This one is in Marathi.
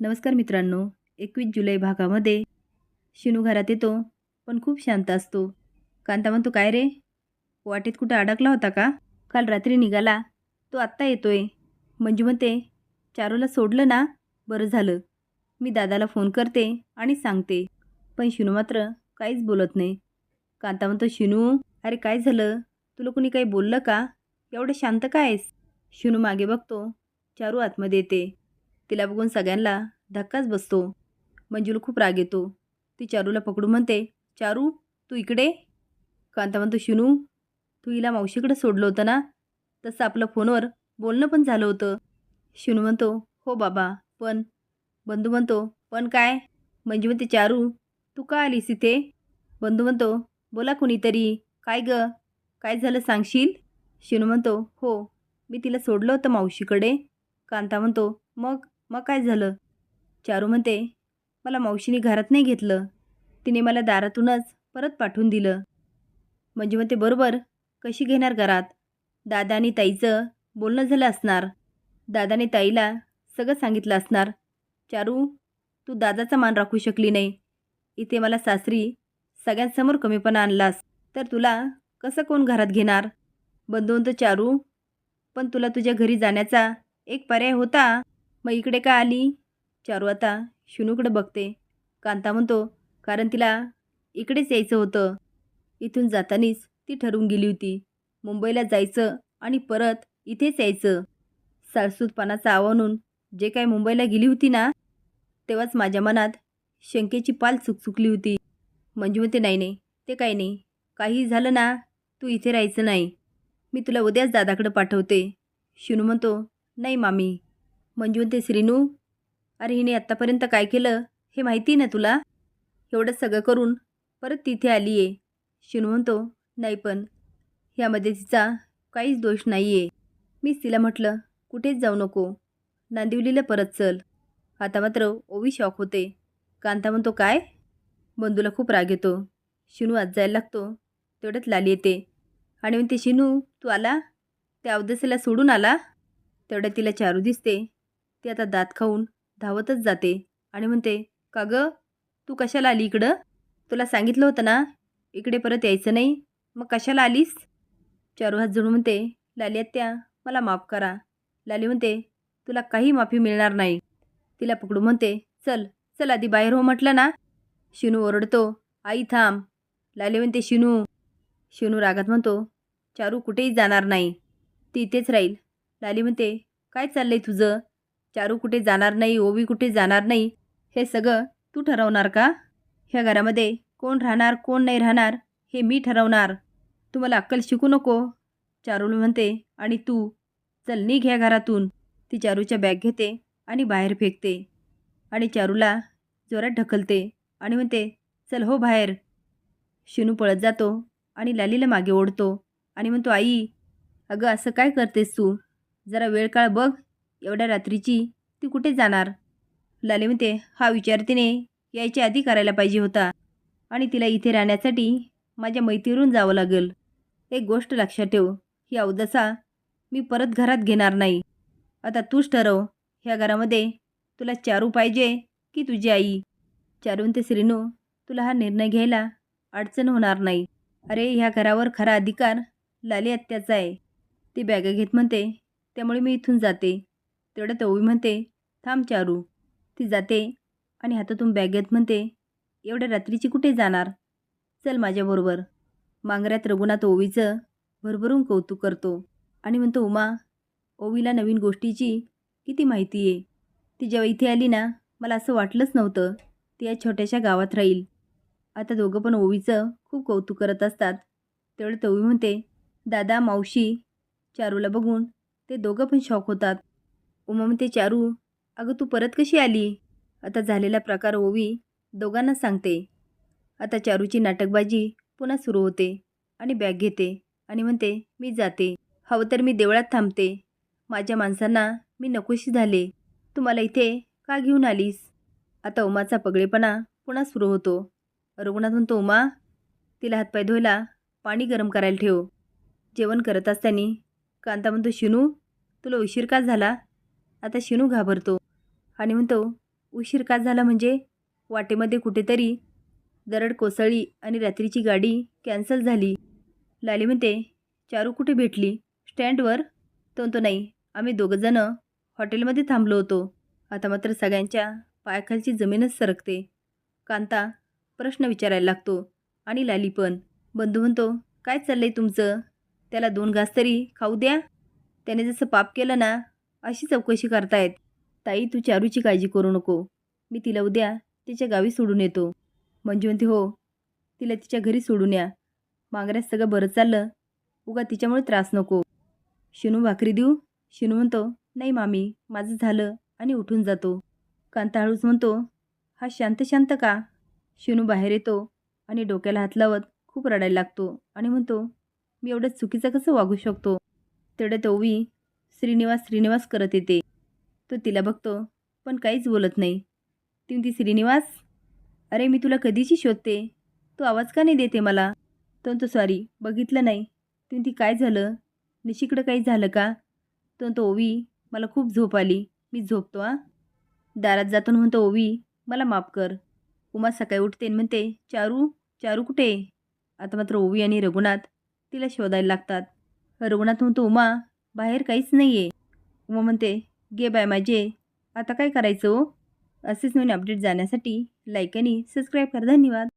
नमस्कार मित्रांनो एकवीस जुलै भागामध्ये शिनू घरात येतो पण खूप शांत असतो. कांता म्हणतो काय रे? वाटेत कुठं अडकला होता का? काल रात्री निघाला. तो आत्ता येतोय. मंजू म्हणते चारूला सोडलं ना? बरं झालं. मी दादाला फोन करते आणि सांगते. पण शिनू मात्र काहीच बोलत नाही. कांता म्हणतो शिनू अरे काय झालं? तुला कुणी काही बोललं का? एवढं शांत काय आहेस? शिनू मागे बघतो चारू आतमध्ये येते. तिला बघून सगळ्यांना धक्काच बसतो. मंजूला खूप राग येतो. ती चारूला पकडून म्हणते चारू तू इकडे? कांता म्हणतो शिनू तू हिला मावशीकडे सोडलं होतं ना? तसं आपलं फोनवर बोलणं पण झालं होतं. शिनू म्हणतो हो बाबा पण. बंधू म्हणतो पण काय? मंजू म्हणते चारू तू का आलीस इथे? बंधू म्हणतो बोला कुणीतरी काय ग? काय झालं सांगशील? शिनू म्हणतो हो मी तिला सोडलं होतं मावशीकडे. कांता म्हणतो मग? मग काय झालं? चारू म्हणते मला मावशीने घरात नाही घेतलं. तिने मला दारातूनच परत पाठवून दिलं. म्हणजे म्हणते बरोबर. कशी घेणार घरात? दादा आणि ताईचं बोलणं झालं असणार. दादाने ताईला सगळं सांगितलं असणार. चारू तू दादाचा मान राखू शकली नाही. इथे मला सासरी सगळ्यांसमोर कमीपणा आणलास. तर तुला कसं कोण घरात घेणार? बंधून तर चारू पण तुला तुझ्या घरी जाण्याचा एक पर्याय होता. मग इकडे का आली? चारू आता शिनूकडे बघते. कांता म्हणतो कारण तिला इकडेच यायचं होतं. इथून जातानीच ती ठरवून गेली होती. मुंबईला जायचं आणि परत इथेच यायचं. साळसूतपणाचा आव्हानून जे काय मुंबईला गेली होती ना तेव्हाच माझ्या मनात शंकेची पाल चुकचुकली होती. मंजू म्हणते नाही नाही ते काही नाही. काही झालं ना तू इथे राहायचं नाही. मी तुला उद्याच दादाकडं पाठवते. शिनू म्हणतो नाही मामी मंजू ते श्रीनू अरे हिने आत्तापर्यंत काय केलं? हे माहिती ना तुला? एवढं सगळं करून परत तिथे आली आहे शिनू म्हणतो नाही पण ह्यामध्ये तिचा काहीच दोष नाही आहे मीच तिला म्हटलं कुठेच जाऊ नको. नांदिवलीला परत चल. आता मात्र ओवी शॉक होते. कांता म्हणतो काय? बंधूला खूप राग येतो. शिनू आज जायला लागतो. तेवढ्यात लाली येते. आणि म्हणते शिनू तू आला? त्या अवदसेला सोडून आला? तेवढ्या तिला चारू दिसते. ती आता दात खाऊन धावतच जाते आणि म्हणते का गं? तू कशाला आली इकडं? तुला सांगितलं होतं ना इकडे परत यायचं नाही. मग कशाला आलीस? चारू हात जोडून म्हणते लाली आत्या मला माफ करा. लाली म्हणते तुला काही माफी मिळणार नाही. तिला पकडून म्हणते चल चल आधी बाहेर हो म्हटलं ना. शिनू ओरडतो आई थांब. लाली म्हणते शिनू. शिनू रागात म्हणतो चारू कुठेही जाणार नाही. ती इथेच राहील. लाली म्हणते काय चाललंय तुझं? चारू कुठे जाणार नाही ओवी कुठे जाणार नाही हे सगळं तू ठरवणार का? ह्या घरामध्ये कोण राहणार कोण नाही राहणार हे मी ठरवणार. तू मला अक्कल शिकू नको चारूल म्हणते. आणि तू चल निघ ह्या घरातून. ती चारूच्या बॅग घेते आणि बाहेर फेकते. आणि चारूला जोरात ढकलते आणि म्हणते चल हो बाहेर. शिनू पळत जातो आणि लालीला मागे ओढतो आणि म्हणतो आई अगं असं काय करतेस तू? जरा वेळ काळ बघ एवढ्या रात्रीची ती कुठे जाणार? लाली म्हणते हा विचार तिने यायच्या आधी करायला पाहिजे होता. आणि तिला इथे राहण्यासाठी माझ्या मैत्रीवरून जावं लागेल. एक गोष्ट लक्षात ठेव. ही अवदसा मी परत घरात घेणार नाही. आता तूच ठरव. ह्या घरामध्ये तुला चारू पाहिजे की तुझी आई? चारून ते श्रीनू तुला हा निर्णय घ्यायला अडचण होणार नाही. अरे ह्या घरावर खरा अधिकार लाली आत्याचा आहे. ती बॅग घेत म्हणते त्यामुळे मी इथून जाते. तेवढ्यात ओवी म्हणते थांब चारू ती जाते आणि हातातून बॅग घेत म्हणते एवढ्या रात्रीची कुठे जाणार? चल माझ्याबरोबर मांगऱ्यात रघुनाथ ओवीचं भरभरून कौतुक करतो आणि म्हणतो उमा ओवीला नवीन गोष्टीची किती माहिती आहे? ती जेव्हा इथे आली ना मला असं वाटलंच नव्हतं ती या छोट्याशा गावात राहील. आता दोघं पण ओवीचं खूप कौतुक करत असतात. तेवढं तवी म्हणते दादा मावशी चारूला बघून ते दोघं पण शॉक होतात. उमा म्हणते चारू अगं तू परत कशी आली? आता झालेला प्रकार ओवी दोघांना सांगते. आता चारूची नाटकबाजी पुन्हा सुरू होते आणि बॅग घेते आणि म्हणते मी जाते. हवं तर मी देवळात थांबते. माझ्या माणसांना मी नकोशी झाले. तू मला इथे का घेऊन आलीस? आता उमाचा पगळेपणा पुन्हा सुरू होतो. रघुनाथ म्हणतो उमा तिला हातपाय धुवायला पाणी गरम करायला ठेव. जेवण करत असताना कांता म्हणतो शिनू तुला उशीर का झाला? आता शिनू घाबरतो. आणि म्हणतो उशीर का झाला म्हणजे? वाटेमध्ये कुठेतरी दरड कोसळली आणि रात्रीची गाडी कॅन्सल झाली. लाली म्हणते चारू कुठे भेटली? स्टँडवर? तो म्हणतो नाही आम्ही दोघंजणं हॉटेलमध्ये थांबलो होतो. आता मात्र सगळ्यांच्या पायाखालची जमीनच सरकते. कांता प्रश्न विचारायला लागतो. आणि लाली पण. बंधू म्हणतो काय चाललंय तुमचं? त्याला दोन घास तरी खाऊ द्या. त्याने जसं पाप केलं ना अशी चौकशी करतायत. ताई तू चारूची काळजी करू नको. मी तिला उद्या तिच्या गावी सोडून येतो. म्हणजे म्हणते हो. तिला तिच्या घरी सोडून या. मांगऱ्यास सगळं बरं चाललं. उगा तिच्यामुळे त्रास नको. शिनू भाकरी देऊ? शिनू म्हणतो नाही मामी माझं झालं आणि उठून जातो. कांता हळूच म्हणतो हा शांत शांत का? शिनू बाहेर येतो आणि डोक्याला हात लावत खूप रडायला लागतो आणि म्हणतो मी एवढं चुकीचं कसं वागू शकतो? तेवढ्यात ओवी श्रीनिवास श्रीनिवास करत येते. तो तिला बघतो पण काहीच बोलत नाही. ती म्हणती श्रीनिवास अरे मी तुला कधीची शोधते? तू आवाज का नाही देते मला? तो म्हणतो सॉरी बघितलं नाही. ती म्हणती काय झालं? निशिकडं काही झालं का? तो म्हणतो ओवी मला खूप झोप आली. मी झोपतो आ. दारात जातो आणि म्हणतो ओवी मला माफ कर. उमा सकाळी उठते आणि म्हणते चारू चारू कुठे? आता मात्र ओवी आणि रघुनाथ तिला शोधायला लागतात. रघुनाथ म्हणतो उमा बाहेर काहीच नाही आहे व म्हणते गे बाय माझे. आता काय करायचं हो? असेच नवीन अपडेट जाण्यासाठी लाईक आणि सबस्क्राईब करा. धन्यवाद.